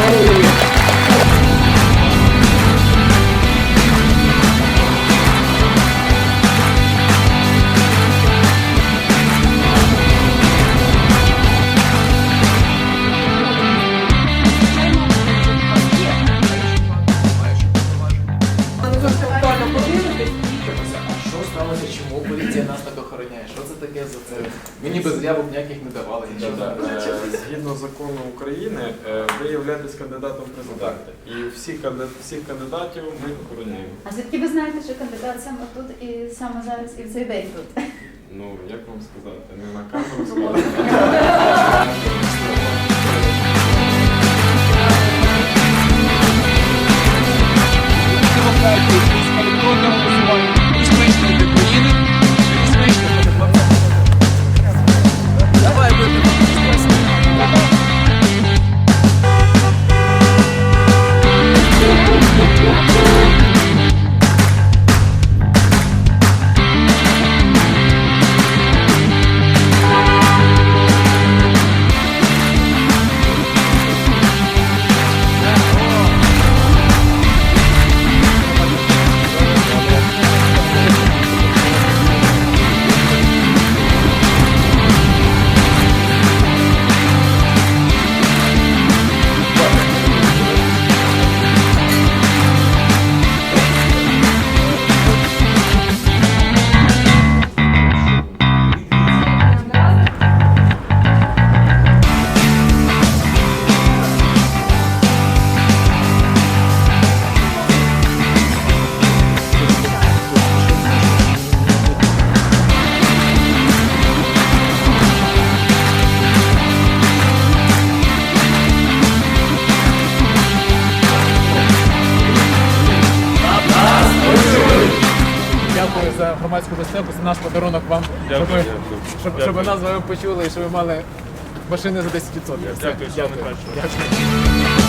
Thank you. цікавилися, чому поліція нас так охороняє. Що це таке за це? Мені без заявок ніяких не давали. Е, нічого. Е, згідно закону України, е, ви являєтесь кандидатом в президенти. І всіх, всіх кандидатів ми охороняємо. А звідки ви знаєте, що кандидат саме тут і саме зараз і в цей день тут? Ну, як вам сказати, не на камеру сказати. громадську безпеку. Це наш подарунок вам, щоб, ви- щоб, щоб нас з вами почули і щоб ви мали машини за 10%. Все, Дякую. Дякую.